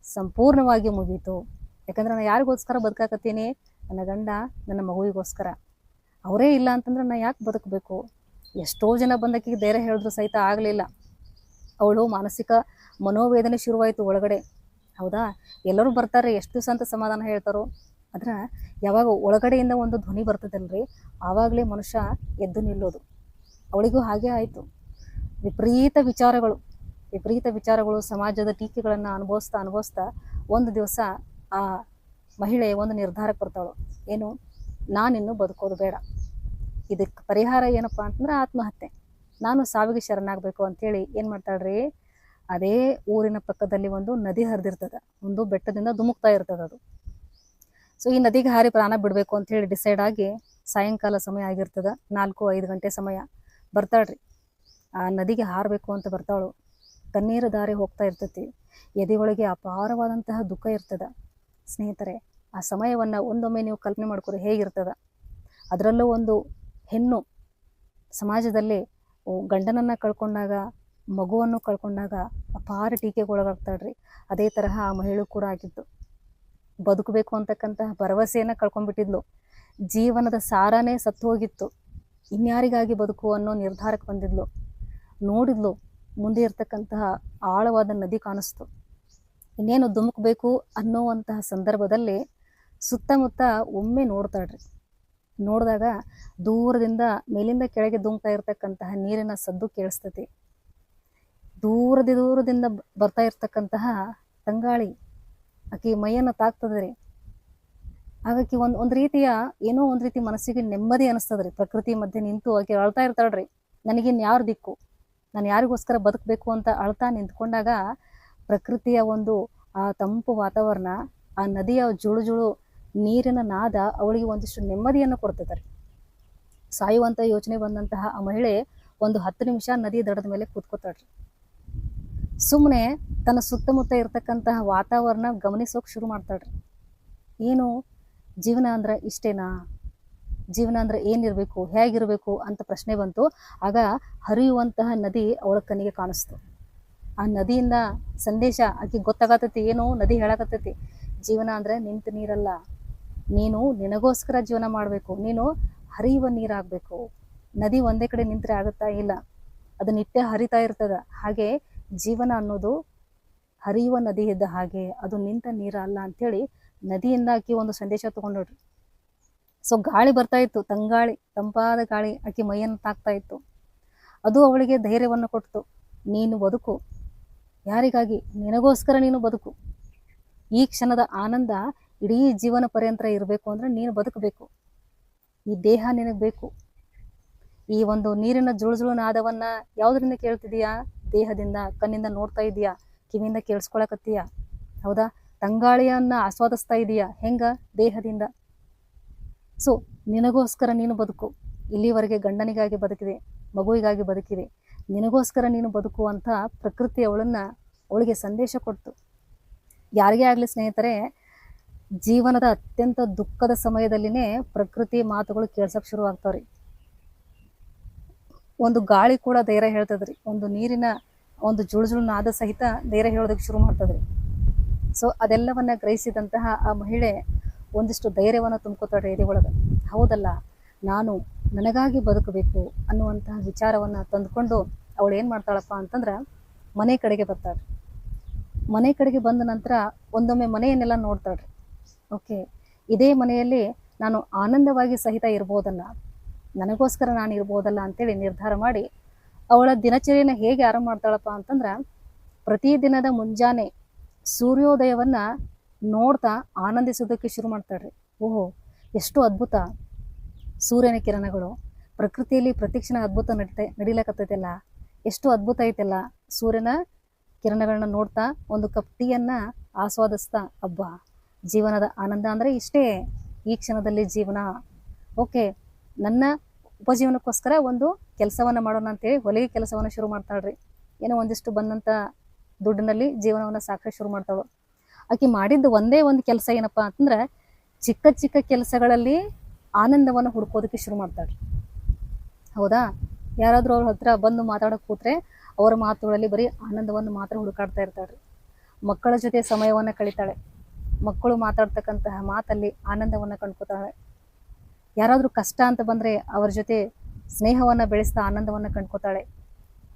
ಸಂಪೂರ್ಣವಾಗಿ ಮುಗೀತು. ಯಾಕಂದ್ರೆ ನಾನು ಯಾರಿಗೋಸ್ಕರ ಬದುಕಾಕತ್ತೀನಿ? ನನ್ನ ಗಂಡ ನನ್ನ ಮಗುವಿಗೋಸ್ಕರ. ಅವರೇ ಇಲ್ಲ ಅಂತಂದ್ರೆ ನಾನು ಯಾಕೆ ಬದುಕಬೇಕು? ಎಷ್ಟೋ ಜನ ಬಂದಕ್ಕಿಗೆ ಧೈರ್ಯ ಹೇಳಿದ್ರು ಸಹಿತ ಆಗಲಿಲ್ಲ. ಅವಳು ಮಾನಸಿಕ ಮನೋವೇದನೆ ಶುರುವಾಯಿತು ಒಳಗಡೆ. ಹೌದಾ? ಎಲ್ಲರೂ ಬರ್ತಾರೆ, ಎಷ್ಟು ಸಂತ ಸಮಾಧಾನ ಹೇಳ್ತಾರೋ. ಆದ್ರೆ ಯಾವಾಗ ಒಳಗಡೆಯಿಂದ ಒಂದು ಧ್ವನಿ ಬರ್ತದಲ್ರಿ, ಆವಾಗಲೇ ಮನುಷ್ಯ ಎದ್ದು ನಿಲ್ಲೋದು. ಅವಳಿಗೂ ಹಾಗೆ ಆಯಿತು. ವಿಪರೀತ ವಿಚಾರಗಳು ವಿಪರೀತ ವಿಚಾರಗಳು ಸಮಾಜದ ಟೀಕೆಗಳನ್ನು ಅನುಭವಿಸ್ತಾ ಅನುಭವಿಸ್ತಾ ಒಂದು ದಿವಸ ಆ ಮಹಿಳೆ ಒಂದು ನಿರ್ಧಾರಕ್ಕೆ ಬರ್ತಾಳು. ಏನು? ನಾನಿನ್ನು ಬದುಕೋದು ಬೇಡ. ಇದಕ್ಕೆ ಪರಿಹಾರ ಏನಪ್ಪ ಅಂತಂದ್ರೆ ಆತ್ಮಹತ್ಯೆ. ನಾನು ಸಾವಿಗೆ ಶರಣಾಗಬೇಕು ಅಂತೇಳಿ ಏನು ಮಾಡ್ತಾಳ್ರಿ? ಅದೇ ಊರಿನ ಪಕ್ಕದಲ್ಲಿ ಒಂದು ನದಿ ಹರಿದಿರ್ತದೆ. ಒಂದು ಬೆಟ್ಟದಿಂದ ಧುಮುಕ್ತಾ ಇರ್ತದೆ ಅದು. ಸೊ ಈ ನದಿಗೆ ಹಾರಿ ಪ್ರಾಣ ಬಿಡಬೇಕು ಅಂತ ಹೇಳಿ ಡಿಸೈಡ್ ಆಗಿ ಸಾಯಂಕಾಲ ಸಮಯ ಆಗಿರ್ತದೆ. ನಾಲ್ಕು, ಐದು ಗಂಟೆ ಸಮಯ. ಬರ್ತಾಳ್ರಿ. ಆ ನದಿಗೆ ಹಾರಬೇಕು ಅಂತ ಬರ್ತಾಳು. ಕಣ್ಣೀರು ದಾರಿ ಹೋಗ್ತಾ ಇರ್ತೈತಿ. ಎದೆ ಒಳಗೆ ಅಪಾರವಾದಂತಹ ದುಃಖ ಇರ್ತದೆ. ಸ್ನೇಹಿತರೆ, ಆ ಸಮಯವನ್ನು ಒಂದೊಮ್ಮೆ ನೀವು ಕಲ್ಪನೆ ಮಾಡ್ಕೊರಿ ಹೇಗಿರ್ತದ. ಅದರಲ್ಲೂ ಒಂದು ಹೆಣ್ಣು ಸಮಾಜದಲ್ಲಿ ಗಂಡನನ್ನು ಕಳ್ಕೊಂಡಾಗ, ಮಗುವನ್ನು ಕಳ್ಕೊಂಡಾಗ ಅಪಾರ ಟೀಕೆಗೊಳಗಾಗ್ತಾಳೆ ಒಳಗಾಗ್ತಾಳ್ರಿ ಅದೇ ತರಹ ಆ ಮಹಿಳೆ ಕೂಡ ಆಗಿದ್ದು. ಬದುಕಬೇಕು ಅಂತಕ್ಕಂತಹ ಭರವಸೆಯನ್ನು ಕಳ್ಕೊಂಡ್ಬಿಟ್ಟಿದ್ಲು. ಜೀವನದ ಸಾರನೇ ಸತ್ತು ಹೋಗಿತ್ತು ಇನ್ಯಾರಿಗಾಗಿ ಬದುಕು ಅನ್ನೋ ನಿರ್ಧಾರಕ್ಕೆ ಬಂದಿದ್ಲು. ನೋಡಿದ್ಲು, ಮುಂದೆ ಇರ್ತಕ್ಕಂತಹ ಆಳವಾದ ನದಿ ಕಾಣಿಸ್ತು. ಇನ್ನೇನು ಧುಮುಕಬೇಕು ಅನ್ನೋವಂತಹ ಸಂದರ್ಭದಲ್ಲಿ ಸುತ್ತಮುತ್ತ ಒಮ್ಮೆ ನೋಡ್ತಾಳ್ರಿ. ನೋಡಿದಾಗ ದೂರದಿಂದ ಮೇಲಿಂದ ಕೆಳಗೆ ಧುಮ್ತಾ ಇರತಕ್ಕಂತಹ ನೀರಿನ ಸದ್ದು ಕೇಳಿಸ್ತತಿ. ದೂರದಿ ದೂರದಿಂದ ಬರ್ತಾ ಇರ್ತಕ್ಕಂತಹ ತಂಗಾಳಿ ಆಕೆ ಮೈಯನ್ನು ತಾಕ್ತದ್ರಿ. ಹಾಗಾಗಿ ಒಂದು, ಒಂದ್ ರೀತಿಯ ಏನೋ ಒಂದ್ ರೀತಿ ಮನಸ್ಸಿಗೆ ನೆಮ್ಮದಿ ಅನಿಸ್ತದ್ರಿ. ಪ್ರಕೃತಿ ಮಧ್ಯೆ ನಿಂತು ಆಕೆ ಅಳ್ತಾ ಇರ್ತಾಳ್ರಿ. ನನಗಿನ್ ಯಾರು ದಿಕ್ಕು? ನಾನು ಯಾರಿಗೋಸ್ಕರ ಬದುಕಬೇಕು ಅಂತ ಅಳ್ತಾ ನಿಂತ್ಕೊಂಡಾಗ ಪ್ರಕೃತಿಯ ಒಂದು ಆ ತಂಪು ವಾತಾವರಣ, ಆ ನದಿಯ ಜುಳು ಜುಳು ನೀರಿನ ನಾದ ಅವಳಿಗೆ ಒಂದಿಷ್ಟು ನೆಮ್ಮದಿಯನ್ನು ಕೊಡ್ತದೆ ಸಾಯುವಂತ ಯೋಚನೆ ಬಂದಂತಹ ಆ ಮಹಿಳೆ ಒಂದು ಹತ್ತು ನಿಮಿಷ ನದಿ ದಡದ ಮೇಲೆ ಕೂತ್ಕೋತಾಳ್ರಿ ಸುಮ್ಮನೆ ತನ್ನ ಸುತ್ತಮುತ್ತ ಇರತಕ್ಕಂತಹ ವಾತಾವರಣ ಗಮನಿಸೋಕೆ ಶುರು ಮಾಡ್ತಾಳ್ರಿ ಏನು? ಜೀವನ ಅಂದ್ರೆ ಇಷ್ಟೇನಾ? ಜೀವನ ಅಂದ್ರೆ ಏನಿರಬೇಕು? ಹೇಗಿರಬೇಕು ಅಂತ ಪ್ರಶ್ನೆ ಬಂತು. ಆಗ ಹರಿಯುವಂತಹ ನದಿ ಅವಳ ಕಣ್ಣಿಗೆ ಕಾಣಿಸ್ತು. ಆ ನದಿಯಿಂದ ಸಂದೇಶ ಆಕೆ ಗೊತ್ತಾಗತೈತಿ, ಏನೋ ನದಿ ಹೇಳಕತ್ತೈತಿ. ಜೀವನ ಅಂದ್ರೆ ನಿಂತ ನೀರಲ್ಲ. ನೀನು ನಿನಗೋಸ್ಕರ ಜೀವನ ಮಾಡಬೇಕು. ನೀನು ಹರಿಯುವ ನೀರಾಗಬೇಕು. ನದಿ ಒಂದೇ ಕಡೆ ನಿಂತರೆ ಆಗುತ್ತಾ? ಇಲ್ಲ. ಅದು ನಿತ್ಯ ಹರಿತಾ ಇರ್ತದ. ಹಾಗೆ ಜೀವನ ಅನ್ನೋದು ಹರಿಯುವ ನದಿ ಇದ್ದ ಹಾಗೆ ಅದು ನಿಂತ ನೀರ ಅಲ್ಲ ಅಂತೇಳಿ ನದಿಯಿಂದ ಆಕಿ ಒಂದು ಸಂದೇಶ ತಗೊಂಡೋಡ್ರಿ ಸೊ ಗಾಳಿ ಬರ್ತಾ ಇತ್ತು. ತಂಗಾಳಿ, ತಂಪಾದ ಗಾಳಿ ಆಕಿ ಮೈಯನ್ನು ತಾಕ್ತಾ ಇತ್ತು. ಅದು ಅವಳಿಗೆ ಧೈರ್ಯವನ್ನು ಕೊಡ್ತು ನೀನು ಬದುಕು. ಯಾರಿಗಾಗಿ? ನಿನಗೋಸ್ಕರ ನೀನು ಬದುಕು. ಈ ಕ್ಷಣದ ಆನಂದ ಇಡೀ ಜೀವನ ಪರ್ಯಂತರ ಇರಬೇಕು ಅಂದ್ರೆ ನೀನು ಬದುಕಬೇಕು. ಈ ದೇಹ ನಿನಗೆ ಬೇಕು. ಈ ಒಂದು ನೀರಿನ ಜುಳುಜುಳು ನಾದವನ್ನ ಯಾವುದರಿಂದ ಕೇಳ್ತಿದೀಯಾ? ದೇಹದಿಂದ, ಕಣ್ಣಿಂದ ನೋಡ್ತಾ ಇದೀಯಾ? ಕಿವಿಯಿಂದ ಕೇಳಿಸ್ಕೊಳಕತ್ತೀಯಾ? ಹೌದಾ? ತಂಗಾಳಿಯನ್ನ ಆಸ್ವಾದಿಸ್ತಾ ಇದೀಯಾ? ಹೆಂಗ? ದೇಹದಿಂದ. ಸೊ ನಿನಗೋಸ್ಕರ ನೀನು ಬದುಕು. ಇಲ್ಲಿವರೆಗೆ ಗಂಡನಿಗಾಗಿ ಬದುಕಿದೆ, ಮಗುವಿಗಾಗಿ ಬದುಕಿದೆ. ನಿನಗೋಸ್ಕರ ನೀನು ಬದುಕು ಅಂತ ಪ್ರಕೃತಿ ಅವಳನ್ನ ಅವಳಿಗೆ ಸಂದೇಶ ಕೊಡ್ತು. ಯಾರಿಗೇ ಆಗಲಿ ಸ್ನೇಹಿತರೆ ಜೀವನದ ಅತ್ಯಂತ ದುಃಖದ ಸಮಯದಲ್ಲಿನೇ ಪ್ರಕೃತಿ ಮಾತುಗಳು ಕೇಳ್ಸಕ್ ಶುರು ಆಗ್ತಾವ್ರಿ. ಒಂದು ಗಾಳಿ ಕೂಡ ಧೈರ್ಯ ಹೇಳ್ತದ್ರಿ. ಒಂದು ನೀರಿನ ಒಂದು ಜುಳುಜುಳು ನಾದ ಸಹಿತ ಧೈರ್ಯ ಹೇಳೋದಕ್ಕೆ ಶುರು ಮಾಡ್ತದ್ರಿ. ಸೊ ಅದೆಲ್ಲವನ್ನ ಗ್ರಹಿಸಿದಂತಹ ಆ ಮಹಿಳೆ ಒಂದಿಷ್ಟು ಧೈರ್ಯವನ್ನು ತುಂಬ್ಕೋತಾಳೆ ಎದೆ ಒಳಗೆ. ಹೌದಲ್ಲ, ನಾನು ನನಗಾಗಿ ಬದುಕಬೇಕು ಅನ್ನುವಂತಹ ವಿಚಾರವನ್ನ ತಂದುಕೊಂಡು ಅವಳು ಏನು ಮಾಡ್ತಾಳಪ್ಪ ಅಂತಂದ್ರೆ ಮನೆ ಕಡೆಗೆ ಬರ್ತಾಳೆ ಮನೆ ಕಡೆಗೆ ಬಂದ ನಂತರ ಒಂದೊಮ್ಮೆ ಮನೆಯನ್ನೆಲ್ಲ ನೋಡ್ತಾಳ್ರಿ. ಓಕೆ. ಇದೇ ಮನೆಯಲ್ಲಿ ನಾನು ಆನಂದವಾಗಿ ಸಹಿತ ಇರ್ಬೋದಲ್ಲ? ನನಗೋಸ್ಕರ ನಾನು ಇರ್ಬೋದಲ್ಲ ಅಂತೇಳಿ ನಿರ್ಧಾರ ಮಾಡಿ ಅವಳ ದಿನಚರಿಯನ್ನು ಹೇಗೆ ಆರಂಭ ಮಾಡ್ತಾಳಪ್ಪ ಅಂತಂದ್ರೆ ಪ್ರತಿದಿನದ ಮುಂಜಾನೆ ಸೂರ್ಯೋದಯವನ್ನ ನೋಡ್ತಾ ಆನಂದಿಸೋದಕ್ಕೆ ಶುರು ಮಾಡ್ತಾಳ್ರಿ. ಓಹೋ, ಎಷ್ಟು ಅದ್ಭುತ. ಸೂರ್ಯನ ಕಿರಣಗಳು, ಪ್ರಕೃತಿಯಲ್ಲಿ ಪ್ರತಿಕ್ಷಣ ಅದ್ಭುತ ನಡೀತಾ ನಡೀಲಕ್ಕತ್ತೈತಲ್ಲ ಎಷ್ಟು ಅದ್ಭುತ ಐತಲ್ಲ. ಸೂರ್ಯನ ಕಿರಣಗಳನ್ನ ನೋಡ್ತಾ ಒಂದು ಕಪ್ ಟೀಯನ್ನು ಆಸ್ವಾದಿಸ್ತಾ, ಅಬ್ಬ. ಜೀವನದ ಆನಂದ ಅಂದ್ರೆ ಇಷ್ಟೇ ಈ ಕ್ಷಣದಲ್ಲಿ ಜೀವನ. ಓಕೆ ನನ್ನ ಉಪಜೀವನಕ್ಕೋಸ್ಕರ ಒಂದು ಕೆಲಸವನ್ನು ಮಾಡೋಣ ಅಂತೇಳಿ ಹೊಲಿಗೆ ಕೆಲಸವನ್ನು ಶುರು ಮಾಡ್ತಾಳ್ರಿ. ಏನೋ ಒಂದಿಷ್ಟು ಬಂದಂಥ ದುಡ್ಡಿನಲ್ಲಿ ಜೀವನವನ್ನು ಸಾಕ ಶುರು ಮಾಡ್ತಾಳು. ಆಕೆ ಮಾಡಿದ್ದು ಒಂದೇ ಒಂದು ಕೆಲಸ ಏನಪ್ಪಾ ಅಂತಂದ್ರೆ ಚಿಕ್ಕ ಚಿಕ್ಕ ಕೆಲಸಗಳಲ್ಲಿ ಆನಂದವನ್ನು ಹುಡ್ಕೋದಕ್ಕೆ ಶುರು ಮಾಡ್ತಾಳ್ರಿ. ಹೌದಾ? ಯಾರಾದರೂ ಅವ್ರ ಹತ್ರ ಬಂದು ಮಾತಾಡೋಕೆ ಕೂತ್ರೆ ಅವರ ಮಾತುಗಳಲ್ಲಿ ಬರೀ ಆನಂದವನ್ನು ಮಾತ್ರ ಹುಡುಕಾಡ್ತಾ ಇರ್ತಾಳ್ರಿ. ಮಕ್ಕಳ ಜೊತೆ ಸಮಯವನ್ನು ಕಳಿತಾಳೆ. ಮಕ್ಕಳು ಮಾತಾಡ್ತಕ್ಕಂತಹ ಮಾತಲ್ಲಿ ಆನಂದವನ್ನ ಕಂಡ್ಕೋತಾಳೆ. ಯಾರಾದರೂ ಕಷ್ಟ ಅಂತ ಬಂದ್ರೆ ಅವ್ರ ಜೊತೆ ಸ್ನೇಹವನ್ನು ಬೆಳೆಸ್ತಾ ಆನಂದವನ್ನ ಕಂಡ್ಕೋತಾಳೆ.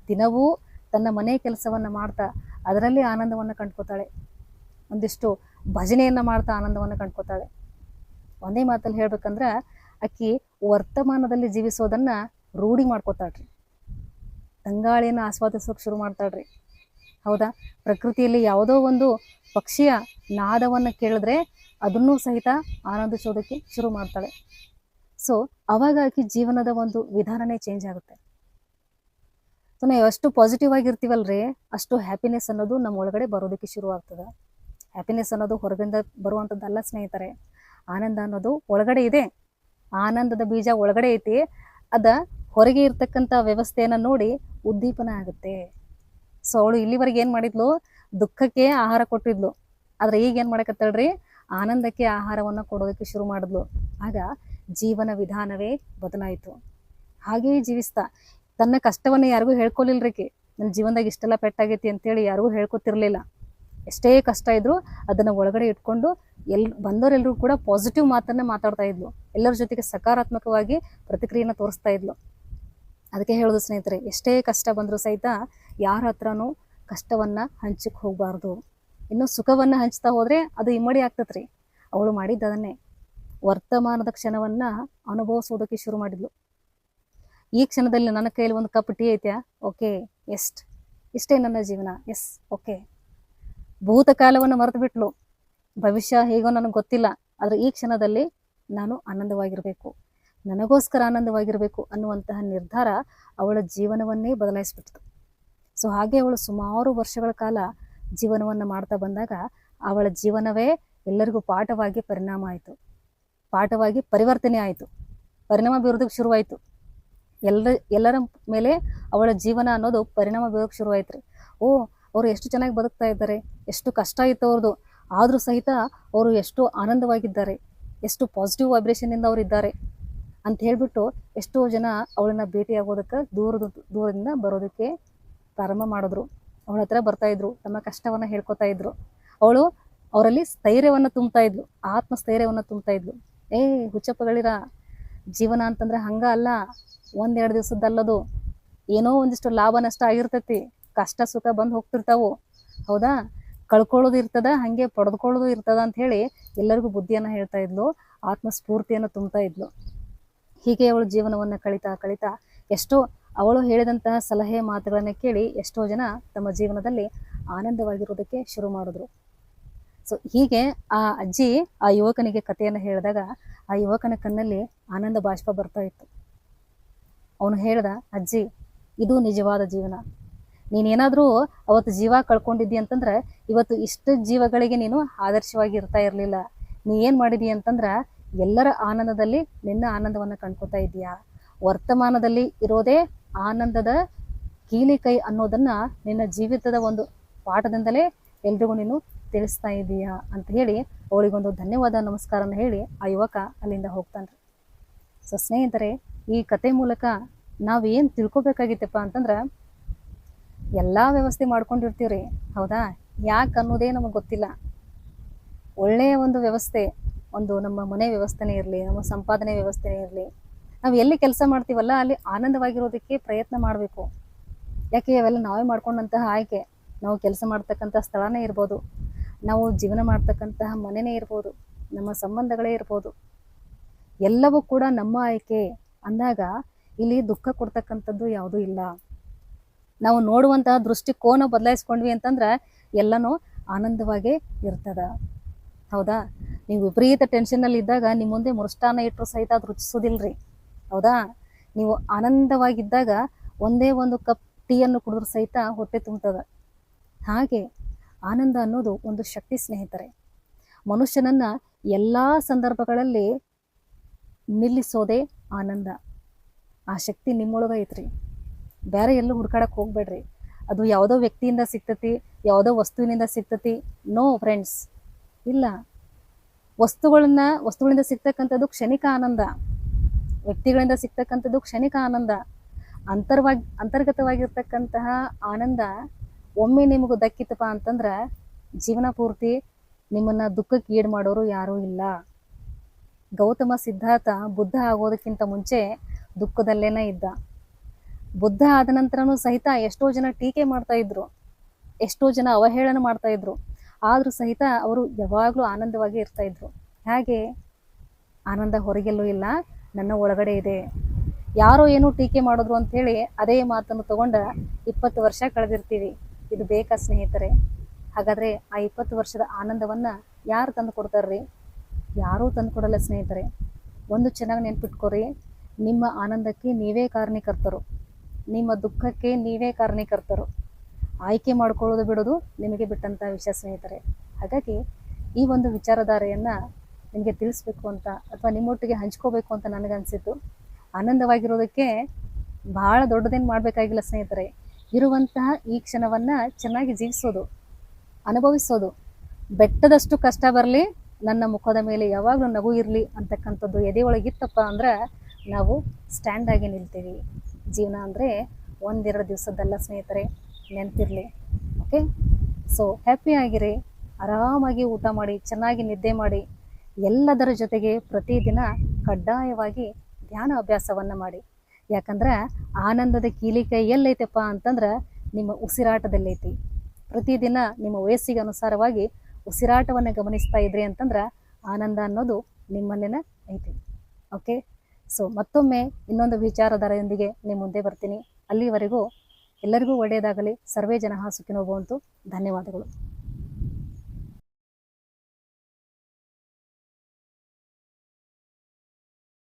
ದಿನವೂ ತನ್ನ ಮನೆ ಕೆಲಸವನ್ನ ಮಾಡ್ತಾ ಅದರಲ್ಲಿ ಆನಂದವನ್ನ ಕಂಡ್ಕೋತಾಳೆ. ಒಂದಿಷ್ಟು ಭಜನೆಯನ್ನ ಮಾಡ್ತಾ ಆನಂದವನ್ನ ಕಂಡ್ಕೋತಾಳೆ. ಒಂದೇ ಮಾತಲ್ಲಿ ಹೇಳ್ಬೇಕಂದ್ರೆ, ಅಕ್ಕಿ ವರ್ತಮಾನದಲ್ಲಿ ಜೀವಿಸೋದನ್ನ ರೂಢಿ ಮಾಡ್ಕೋತಾಳ್ರಿ. ತಂಗಾಳಿಯನ್ನು ಆಸ್ವಾದಿಸೋಕೆ ಶುರು ಮಾಡ್ತಾಳ್ರಿ. ಹೌದಾ? ಪ್ರಕೃತಿಯಲ್ಲಿ ಯಾವುದೋ ಒಂದು ಪಕ್ಷಿಯ ನಾದವನ್ನು ಕೇಳಿದ್ರೆ ಅದನ್ನೂ ಸಹಿತ ಆನಂದಿಸೋದಕ್ಕೆ ಶುರು ಮಾಡ್ತಾಳೆ. ಸೊ ಅವಾಗ ಆಕಿ ಜೀವನದ ಒಂದು ವಿಧಾನನೇ ಚೇಂಜ್ ಆಗುತ್ತೆ. ಸೊ ನಾವು ಎಷ್ಟು ಪಾಸಿಟಿವ್ ಆಗಿರ್ತೀವಲ್ರಿ, ಅಷ್ಟು ಹ್ಯಾಪಿನೆಸ್ ಅನ್ನೋದು ನಮ್ಮ ಒಳಗಡೆ ಬರೋದಕ್ಕೆ ಶುರು ಆಗ್ತದೆ. ಹ್ಯಾಪಿನೆಸ್ ಅನ್ನೋದು ಹೊರಗಿಂದ ಬರುವಂಥದ್ದಲ್ಲ ಸ್ನೇಹಿತರೆ. ಆನಂದ ಅನ್ನೋದು ಒಳಗಡೆ ಇದೆ. ಆನಂದದ ಬೀಜ ಒಳಗಡೆ ಐತಿ. ಅದ ಹೊರಗೆ ಇರ್ತಕ್ಕಂಥ ವ್ಯವಸ್ಥೆಯನ್ನು ನೋಡಿ ಉದ್ದೀಪನ ಆಗುತ್ತೆ. ಸೊ ಅವಳು ಇಲ್ಲಿವರೆಗೆ ಏನ್ ಮಾಡಿದ್ಲು? ದುಃಖಕ್ಕೆ ಆಹಾರ ಕೊಟ್ಟಿದ್ಲು. ಆದ್ರೆ ಈಗ ಏನ್ ಮಾಡಕತ್ತಾಳ್ರಿ ಆನಂದಕ್ಕೆ ಆಹಾರವನ್ನ ಕೊಡೋದಕ್ಕೆ ಶುರು ಮಾಡಿದ್ಲು. ಆಗ ಜೀವನ ವಿಧಾನವೇ ಬದಲಾಯಿತು. ಹಾಗೆಯೇ ಜೀವಿಸ್ತಾ. ತನ್ನ ಕಷ್ಟವನ್ನ ಯಾರಿಗೂ ಹೇಳ್ಕೊಲಿಲ್ರಿಕಿ ನನ್ನ ಜೀವನದಾಗ ಇಷ್ಟೆಲ್ಲ ಪೆಟ್ಟಾಗೈತಿ ಅಂತೇಳಿ ಯಾರಿಗೂ ಹೇಳ್ಕೊತಿರ್ಲಿಲ್ಲ. ಎಷ್ಟೇ ಕಷ್ಟ ಇದ್ರು ಅದನ್ನ ಒಳಗಡೆ ಇಟ್ಕೊಂಡು ಎಲ್ ಬಂದವರೆಲ್ಲರೂ ಕೂಡ ಪಾಸಿಟಿವ್ ಮಾತನ್ನ ಮಾತಾಡ್ತಾ ಇದ್ಲು. ಎಲ್ಲರ ಜೊತೆಗೆ ಸಕಾರಾತ್ಮಕವಾಗಿ ಪ್ರತಿಕ್ರಿಯೆನ ತೋರಿಸ್ತಾ ಇದ್ಲು. ಅದಕ್ಕೆ ಹೇಳೋದು ಸ್ನೇಹಿತರೆ, ಎಷ್ಟೇ ಕಷ್ಟ ಬಂದರೂ ಸಹಿತ ಯಾರ ಹತ್ರನೂ ಕಷ್ಟವನ್ನು ಹಂಚಕ್ಕೆ ಹೋಗಬಾರ್ದು. ಇನ್ನು ಸುಖವನ್ನು ಹಂಚ್ತಾ ಹೋದರೆ ಅದು ಇಮ್ಮಡಿ ಆಗ್ತತ್ರಿ. ಅವಳು ಮಾಡಿದ್ದು ಅದನ್ನೇ ವರ್ತಮಾನದ ಕ್ಷಣವನ್ನು ಅನುಭವಿಸೋದಕ್ಕೆ ಶುರು ಮಾಡಿದ್ಲು. ಈ ಕ್ಷಣದಲ್ಲಿ ನನ್ನ ಕೈಯಲ್ಲಿ ಒಂದು ಕಪ್ ಟೀ ಐತ್ಯಾ? ಓಕೆ ಎಸ್ಟ್ ಇಷ್ಟೇ ನನ್ನ ಜೀವನ. S, okay. ಭೂತಕಾಲವನ್ನು ಮರೆತು ಬಿಟ್ಲು ಭವಿಷ್ಯ ಹೇಗೋ ನನಗೆ ಗೊತ್ತಿಲ್ಲ. ಆದರೆ ಈ ಕ್ಷಣದಲ್ಲಿ ನಾನು ಆನಂದವಾಗಿರಬೇಕು. ನನಗೋಸ್ಕರ ಆನಂದವಾಗಿರಬೇಕು ಅನ್ನುವಂತಹ ನಿರ್ಧಾರ ಅವಳ ಜೀವನವನ್ನೇ ಬದಲಾಯಿಸ್ಬಿಡ್ತು. ಸೊ ಹಾಗೆ ಅವಳು ಸುಮಾರು ವರ್ಷಗಳ ಕಾಲ ಜೀವನವನ್ನು ಮಾಡ್ತಾ ಬಂದಾಗ ಅವಳ ಜೀವನವೇ ಎಲ್ಲರಿಗೂ ಪಾಠವಾಗಿ ಪರಿಣಾಮ ಆಯಿತು. ಪಾಠವಾಗಿ ಪರಿವರ್ತನೆ ಆಯಿತು. ಪರಿಣಾಮ ಬೀರೋದಕ್ಕೆ ಶುರುವಾಯಿತು. ಎಲ್ಲರ ಎಲ್ಲರ ಮೇಲೆ ಅವಳ ಜೀವನ ಅನ್ನೋದು ಪರಿಣಾಮ ಬೀರೋದಕ್ಕೆ ಶುರುವಾಯ್ತು ರೀ ಓ, ಅವರು ಎಷ್ಟು ಚೆನ್ನಾಗಿ ಬದುಕ್ತಾ ಇದ್ದಾರೆ, ಎಷ್ಟು ಕಷ್ಟ ಇತ್ತು ಅವ್ರದ್ದು ಆದರೂ ಸಹಿತ ಅವರು ಎಷ್ಟು ಆನಂದವಾಗಿದ್ದಾರೆ, ಎಷ್ಟು ಪಾಸಿಟಿವ್ ವೈಬ್ರೇಷನ್ನಿಂದ ಅವ್ರು ಇದ್ದಾರೆ ಅಂತ ಹೇಳ್ಬಿಟ್ಟು ಎಷ್ಟೋ ಜನ ಅವಳನ್ನ ಭೇಟಿಯಾಗೋದಕ್ಕೆ ದೂರದ ದೂರದಿಂದ ಬರೋದಕ್ಕೆ ಪ್ರಾರಂಭ ಮಾಡಿದ್ರು. ಅವಳ ಹತ್ರ ಬರ್ತಾ ಇದ್ರು, ತಮ್ಮ ಕಷ್ಟವನ್ನ ಹೇಳ್ಕೊತಾ ಇದ್ರು. ಅವಳು ಅವರಲ್ಲಿ ಸ್ಥೈರ್ಯವನ್ನ ತುಂಬ್ತಾ ಇದ್ಲು, ಆತ್ಮಸ್ಥೈರ್ಯವನ್ನ ತುಂಬ್ತಾ ಇದ್ಲು. ಏ, ಹುಚ್ಚಪ್ಪಗಳಿರ, ಜೀವನ ಅಂತಂದ್ರೆ ಹಂಗ ಅಲ್ಲ, ಒಂದೆರಡು ದಿವಸದ್ದಲ್ಲದು. ಏನೋ ಒಂದಿಷ್ಟು ಲಾಭ ನಷ್ಟ ಆಗಿರ್ತೈತಿ, ಕಷ್ಟ ಸುಖ ಬಂದು ಹೋಗ್ತಿರ್ತಾವು. ಹೌದಾ? ಕಳ್ಕೊಳ್ಳೋದು ಇರ್ತದ, ಹಂಗೆ ಪಡೆದುಕೊಳ್ಳೋದು ಇರ್ತದ ಅಂತ ಹೇಳಿ ಎಲ್ಲರಿಗೂ ಬುದ್ಧಿಯನ್ನ ಹೇಳ್ತಾ ಇದ್ಲು, ಆತ್ಮಸ್ಫೂರ್ತಿಯನ್ನು ತುಂಬ್ತಾ ಇದ್ಲು. ಹೀಗೆ ಅವಳು ಜೀವನವನ್ನ ಕಳಿತಾ ಕಳಿತಾ ಎಷ್ಟೋ ಅವಳು ಹೇಳಿದಂತಹ ಸಲಹೆ ಮಾತುಗಳನ್ನ ಕೇಳಿ ಎಷ್ಟೋ ಜನ ತಮ್ಮ ಜೀವನದಲ್ಲಿ ಆನಂದವಾಗಿರೋದಕ್ಕೆ ಶುರು ಮಾಡಿದ್ರು. ಸೊ ಹೀಗೆ ಆ ಅಜ್ಜಿ ಆ ಯುವಕನಿಗೆ ಕಥೆಯನ್ನು ಹೇಳಿದಾಗ ಆ ಯುವಕನ ಕಣ್ಣಲ್ಲಿ ಆನಂದ ಬಾಷ್ಪ ಬರ್ತಾ ಇತ್ತು. ಅವನು ಹೇಳ್ದ, ಅಜ್ಜಿ, ಇದು ನಿಜವಾದ ಜೀವನ. ನೀನೇನಾದ್ರೂ ಅವತ್ತು ಜೀವ ಕಳ್ಕೊಂಡಿದ್ದಿ ಅಂತಂದ್ರೆ ಇವತ್ತು ಇಷ್ಟು ಜೀವಗಳಿಗೆ ನೀನು ಆದರ್ಶವಾಗಿ ಇರ್ತಾ ಇರಲಿಲ್ಲ. ನೀ ಏನ್ ಮಾಡಿದಿ ಅಂತಂದ್ರ ಎಲ್ಲರ ಆನಂದದಲ್ಲಿ ನಿನ್ನ ಆನಂದವನ್ನ ಕಂಡ್ಕೊತಾ ಇದೀಯಾ ವರ್ತಮಾನದಲ್ಲಿ ಇರೋದೇ ಆನಂದದ ಕೀಲಿ ಕೈ ಅನ್ನೋದನ್ನ ನಿನ್ನ ಜೀವಿತದ ಒಂದು ಪಾಠದಿಂದಲೇ ಎಲ್ರಿಗೂ ನೀನು ತಿಳಿಸ್ತಾ ಇದೀಯಾ ಅಂತ ಹೇಳಿ ಅವಳಿಗೊಂದು ಧನ್ಯವಾದ ನಮಸ್ಕಾರನ ಹೇಳಿ ಆ ಯುವಕ ಅಲ್ಲಿಂದ ಹೋಗ್ತಾನೆ ಸೊ ಸ್ನೇಹಿತರೆ, ಈ ಕತೆ ಮೂಲಕ ನಾವೇನು ತಿಳ್ಕೊಬೇಕಾಗಿತ್ತಪ್ಪ ಅಂತಂದ್ರ ಎಲ್ಲಾ ವ್ಯವಸ್ಥೆ ಮಾಡ್ಕೊಂಡಿರ್ತೀವ್ರಿ. ಹೌದಾ? ಯಾಕೆ ಅನ್ನೋದೇ ನಮಗೆ ಗೊತ್ತಿಲ್ಲ. ಒಳ್ಳೆಯ ಒಂದು ವ್ಯವಸ್ಥೆ ಒಂದು ನಮ್ಮ ಮನೆ ವ್ಯವಸ್ಥೆನೇ ಇರಲಿ, ನಮ್ಮ ಸಂಪಾದನೆ ವ್ಯವಸ್ಥೆನೇ ಇರಲಿ. ನಾವು ಎಲ್ಲಿ ಕೆಲಸ ಮಾಡ್ತೀವಲ್ಲ, ಅಲ್ಲಿ ಆನಂದವಾಗಿರೋದಕ್ಕೆ ಪ್ರಯತ್ನ ಮಾಡಬೇಕು. ಯಾಕೆ ಅವೆಲ್ಲ ನಾವೇ ಮಾಡ್ಕೊಂಡಂತಹ ಆಯ್ಕೆ? ನಾವು ಕೆಲಸ ಮಾಡ್ತಕ್ಕಂಥ ಸ್ಥಳನೇ ಇರ್ಬೋದು. ನಾವು ಜೀವನ ಮಾಡ್ತಕ್ಕಂತಹ ಮನೆನೇ ಇರ್ಬೋದು. ನಮ್ಮ ಸಂಬಂಧಗಳೇ ಇರ್ಬೋದು. ಎಲ್ಲವೂ ಕೂಡ ನಮ್ಮ ಆಯ್ಕೆ. ಅಂದಾಗ ಇಲ್ಲಿ ದುಃಖ ಕೊಡ್ತಕ್ಕಂಥದ್ದು ಯಾವುದೂ ಇಲ್ಲ. ನಾವು ನೋಡುವಂತಹ ದೃಷ್ಟಿಕೋನ ಬದಲಾಯಿಸ್ಕೊಂಡ್ವಿ ಅಂತಂದ್ರೆ ಎಲ್ಲನೂ ಆನಂದವಾಗೇ ಇರ್ತದ. ಹೌದಾ? ನೀವು ವಿಪರೀತ ಟೆನ್ಷನ್ನಲ್ಲಿ ಇದ್ದಾಗ ನಿಮ್ಮ ಮುಂದೆ ಮುರುಷ್ಟಾನ ಇಟ್ಟರು ಸಹಿತ ಅದು ರುಚಿಸೋದಿಲ್ರಿ. ಹೌದಾ? ನೀವು ಆನಂದವಾಗಿದ್ದಾಗ ಒಂದೇ ಒಂದು ಕಪ್ ಟೀಯನ್ನು ಕುಡಿದ್ರು ಸಹಿತ ಹೊಟ್ಟೆ ತುಂಬ್ತದ. ಹಾಗೆ ಆನಂದ ಅನ್ನೋದು ಒಂದು ಶಕ್ತಿ ಸ್ನೇಹಿತರೆ. ಮನುಷ್ಯನನ್ನ ಎಲ್ಲಾ ಸಂದರ್ಭಗಳಲ್ಲಿ ನಿಲ್ಲಿಸೋದೇ ಆನಂದ. ಆ ಶಕ್ತಿ ನಿಮ್ಮೊಳಗ ಐತ್ರಿ. ಬೇರೆ ಎಲ್ಲೂ ಹುಡ್ಕಾಡಕ್ಕೆ ಹೋಗ್ಬೇಡ್ರಿ. ಅದು ಯಾವುದೋ ವ್ಯಕ್ತಿಯಿಂದ ಸಿಗ್ತತಿ, ಯಾವುದೋ ವಸ್ತುವಿನಿಂದ ಸಿಗ್ತತಿ. ನೋ ಫ್ರೆಂಡ್ಸ್ ಇಲ್ಲ. ವಸ್ತುಗಳನ್ನ, ವಸ್ತುಗಳಿಂದ ಸಿಗ್ತಕ್ಕಂಥದ್ದು ಕ್ಷಣಿಕ ಆನಂದ. ವ್ಯಕ್ತಿಗಳಿಂದ ಸಿಗ್ತಕ್ಕಂಥದ್ದು ಕ್ಷಣಿಕ ಆನಂದ. ಅಂತರ್ವಾಗಿ, ಅಂತರ್ಗತವಾಗಿರ್ತಕ್ಕಂತಹ ಆನಂದ ಒಮ್ಮೆ ನಿಮಗೂ ದಕ್ಕಿತಪ್ಪ ಅಂತಂದ್ರ ಜೀವನ ಪೂರ್ತಿ ನಿಮ್ಮನ್ನ ದುಃಖಕ್ಕೆ ಈಡು ಮಾಡೋರು ಯಾರೂ ಇಲ್ಲ. ಗೌತಮ ಸಿದ್ಧಾರ್ಥ ಬುದ್ಧ ಆಗೋದಕ್ಕಿಂತ ಮುಂಚೆ ದುಃಖದಲ್ಲೇನೇ ಇದ್ದ. ಬುದ್ಧ ಆದ ನಂತರನೂ ಸಹಿತ ಎಷ್ಟೋ ಜನ ಟೀಕೆ ಮಾಡ್ತಾ ಇದ್ರು. ಎಷ್ಟೋ ಜನ ಅವಹೇಳನ ಮಾಡ್ತಾ ಇದ್ರು. ಆದ್ರೂ ಸಹಿತ ಅವರು ಯಾವಾಗಲೂ ಆನಂದವಾಗಿ ಇರ್ತಾ ಇದ್ರು. ಹಾಗೆ? ಆನಂದ ಹೊರಗೆಲ್ಲೂ ಇಲ್ಲ, ನನ್ನ ಒಳಗಡೆ ಇದೆ. ಯಾರೋ ಏನೋ ಟೀಕೆ ಮಾಡಿದ್ರು ಅಂಥೇಳಿ ಅದೇ ಮಾತನ್ನು ತಗೊಂಡ ಇಪ್ಪತ್ತು ವರ್ಷ ಕಳೆದಿರ್ತೀವಿ. ಇದು ಬೇಕಾ ಸ್ನೇಹಿತರೆ? ಹಾಗಾದರೆ ಆ ಇಪ್ಪತ್ತು ವರ್ಷದ ಆನಂದವನ್ನು ಯಾರು ತಂದು ಕೊಡ್ತಾರ್ರಿ? ಯಾರೂ ತಂದು ಕೊಡಲ್ಲ ಸ್ನೇಹಿತರೆ. ಒಂದು ಚೆನ್ನಾಗಿ ನೆನ್ಪಿಟ್ಕೊರಿ, ನಿಮ್ಮ ಆನಂದಕ್ಕೆ ನೀವೇ ಕಾರಣೀಕರ್ತರು. ನಿಮ್ಮ ದುಃಖಕ್ಕೆ ನೀವೇ ಕಾರಣೀಕರ್ತರು. ಆಯ್ಕೆ ಮಾಡ್ಕೊಳ್ಳೋದು ಬಿಡೋದು ನಿಮಗೆ ಬಿಟ್ಟಂಥ ವಿಷಯ ಸ್ನೇಹಿತರೆ. ಹಾಗಾಗಿ ಈ ಒಂದು ವಿಚಾರಧಾರೆಯನ್ನು ನಿಮಗೆ ತಿಳಿಸ್ಬೇಕು ಅಂತ ಅಥವಾ ನಿಮ್ಮೊಟ್ಟಿಗೆ ಹಂಚ್ಕೋಬೇಕು ಅಂತ ನನಗನ್ಸಿತ್ತು ಆನಂದವಾಗಿರೋದಕ್ಕೆ ಭಾಳ ದೊಡ್ಡದೇನು ಮಾಡಬೇಕಾಗಿಲ್ಲ ಸ್ನೇಹಿತರೆ. ಇರುವಂತಹ ಈ ಕ್ಷಣವನ್ನು ಚೆನ್ನಾಗಿ ಜೀವಿಸೋದು, ಅನುಭವಿಸೋದು. ಬೆಟ್ಟದಷ್ಟು ಕಷ್ಟ ಬರಲಿ, ನನ್ನ ಮುಖದ ಮೇಲೆ ಯಾವಾಗಲೂ ನಗು ಇರಲಿ ಅಂತಕ್ಕಂಥದ್ದು ಎದೆ ಒಳಗಿತ್ತಪ್ಪ ಅಂದ್ರೆ ನಾವು ಸ್ಟ್ಯಾಂಡ್ ಆಗಿ ನಿಲ್ತೀವಿ. ಜೀವನ ಅಂದರೆ ಒಂದೆರಡು ದಿವಸದ್ದಲ್ಲ ಸ್ನೇಹಿತರೆ. ನೆನಪಿರಲಿ ಓಕೆ ಸೊ ಹ್ಯಾಪಿ ಆಗಿರಿ, ಆರಾಮಾಗಿ ಊಟ ಮಾಡಿ, ಚೆನ್ನಾಗಿ ನಿದ್ದೆ ಮಾಡಿ. ಎಲ್ಲದರ ಜೊತೆಗೆ ಪ್ರತಿದಿನ ಕಡ್ಡಾಯವಾಗಿ ಧ್ಯಾನ ಅಭ್ಯಾಸವನ್ನು ಮಾಡಿ. ಯಾಕಂದ್ರೆ ಆನಂದದ ಕೀಲಿಕೈ ಎಲ್ಲೈತಪ್ಪ ಅಂತಂದ್ರೆ ನಿಮ್ಮ ಉಸಿರಾಟದಲ್ಲೈತಿ. ಪ್ರತಿದಿನ ನಿಮ್ಮ ವಯಸ್ಸಿಗೆ ಅನುಸಾರವಾಗಿ ಉಸಿರಾಟವನ್ನು ಗಮನಿಸ್ತಾ ಇದ್ರಿ ಅಂತಂದ್ರೆ ಆನಂದ ಅನ್ನೋದು ನಿಮ್ಮಲ್ಲೇನ ಐತಿ ಓಕೆ ಸೊ ಮತ್ತೊಮ್ಮೆ ಇನ್ನೊಂದು ವಿಚಾರಧಾರೆಯೊಂದಿಗೆ ನಿಮ್ಮ ಮುಂದೆ ಬರ್ತೀನಿ. ಅಲ್ಲಿವರೆಗೂ ಎಲ್ಲರಿಗೂ ಒಳ್ಳೆಯದಾಗಲಿ. ಸರ್ವೇ ಜನ ಸುಖಿನೋ ಧನ್ಯವಾದಗಳು.